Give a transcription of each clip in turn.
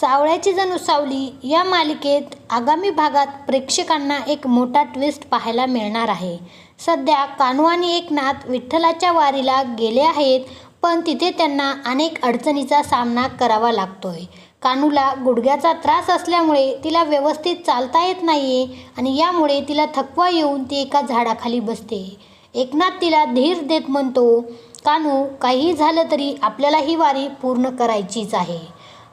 सावळ्याची जणू सावली या मालिकेत आगामी भागात प्रेक्षकांना एक मोठा ट्विस्ट पाहायला मिळणार आहे. सध्या कानू आणि एकनाथ विठ्ठलाच्या वारीला गेले आहेत पण तिथे त्यांना अनेक अडचणीचा सामना करावा लागतोय. कानूला गुडघ्याचा त्रास असल्यामुळे तिला व्यवस्थित चालता येत नाहीये आणि यामुळे तिला थकवा येऊन ती एका झाडाखाली बसते. एकनाथ तिला धीर देत म्हणतो कानू काहीही झालं तरी आपल्याला ही वारी पूर्ण करायचीच आहे.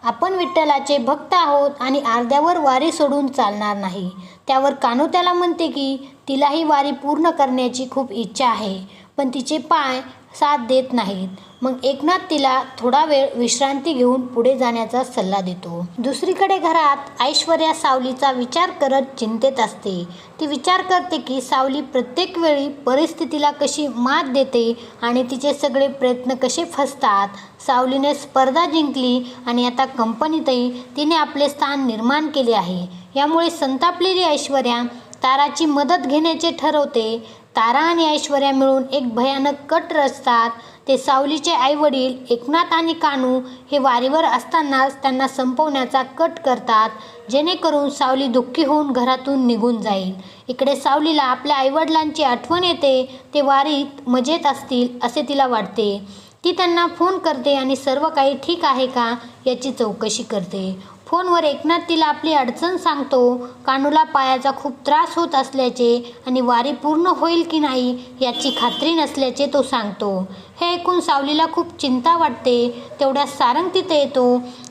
आपण विठ्ठलाचे भक्त आहोत आणि अर्ध्यावर वारी सोडून चालणार नाही. त्यावर कान्हू त्याला म्हणते की तिलाही वारी पूर्ण करण्याची खूप इच्छा आहे. पण तिचे पाय साथ देत नाहीत. मग एकनाथ तिला थोडा वेळ विश्रांती घेऊन पुढे जाण्याचा सल्ला देतो. दुसरीकडे घरात ऐश्वर्या सावलीचा विचार करत चिंतेत असते. ती विचार करते की सावली प्रत्येक वेळी परिस्थितीला कशी मात देते आणि तिचे सगळे प्रयत्न कसे फसतात. सावलीने स्पर्धा जिंकली आणि आता कंपनीतही तिने आपले स्थान निर्माण केले आहे. यामुळे संतापलेली ऐश्वर्या ताराची मदत घेण्याचे ठरवते. तारा आणि ऐश्वर्या मिळून एक भयानक कट रचतात. ते सावलीचे आईवडील एकनाथ आणि कानू हे वारीवर असतानाच त्यांना संपवण्याचा कट करतात. जेणेकरून सावली दुःखी होऊन घरातून निघून जाईल. इकडे सावलीला आपल्या आईवडिलांची आठवण येते. ते वारीत मजेत असतील असे तिला वाटते. ती त्यांना फोन करते आणि सर्व काही ठीक आहे का याची चौकशी करते. फोनवर एकनाथ तिला आपली अडचण सांगतो. कानूला पायाचा खूप त्रास होत असल्याचे आणि वारी पूर्ण होईल की नाही याची खात्री नसल्याचे तो सांगतो. हे ऐकून सावलीला खूप चिंता वाटते. तेवढ्या सारंग तिथे येतो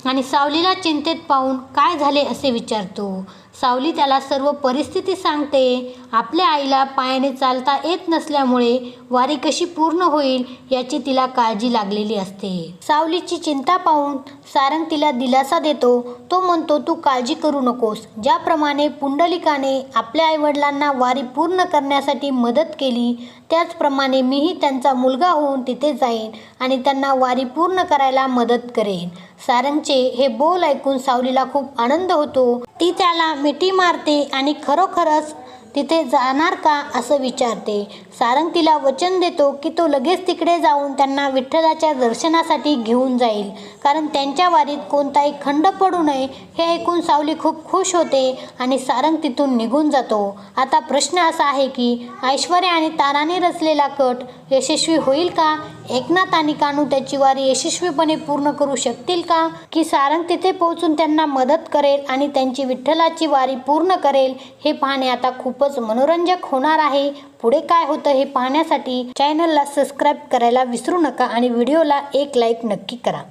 आणि सावलीला चिंतेत पाहून काय झाले असे विचारतो. सावली त्याला सर्व परिस्थिती सांगते. आपल्या आईला पायाने चालता येत नसल्यामुळे वारी कशी पूर्ण होईल याची तिला काळजी लागलेली असते. सावलीची चिंता पाहून सारंग तिला दिलासा देतो. तो म्हणतो तू काळजी करू नकोस ज्याप्रमाणे पुंडलिकाने आपल्या आईवडिलांना वारी पूर्ण करण्यासाठी मदत केली त्याचप्रमाणे मीही त्यांचा मुलगा होऊन तिथे जाईन आणि त्यांना वारी पूर्ण करायला मदत करेन. सारंगचे हे बोल ऐकून सावलीला खूप आनंद होतो. ती त्याला मिठी मारते आणि खरोखरच तिथे जाणार का असं विचारते. सारंग तिला वचन देतो की तो लगेच तिकडे जाऊन त्यांना विठ्ठलाच्या दर्शनासाठी घेऊन जाईल. कारण त्यांच्या वारीत कोणताही खंड पडू नये हे ऐकून सावली खूप खुश होते आणि सारंग तिथून निघून जातो. आता प्रश्न असा आहे की ऐश्वर्या आणि ताराने रचलेला कट यशस्वी होईल का? एकनाथ आणि कानू त्याची वारी यशस्वीपणे पूर्ण करू शकतील का? की सारंग तिथे पोहोचून त्यांना मदत करेल आणि त्यांची विठ्ठलाची वारी पूर्ण करेल हे पाहणे आता खूपच मनोरंजक होणार आहे. पुढे काय होतं हे पाहण्यासाठी चॅनलला सबस्क्राईब करायला विसरू नका आणि व्हिडिओला एक लाईक नक्की करा.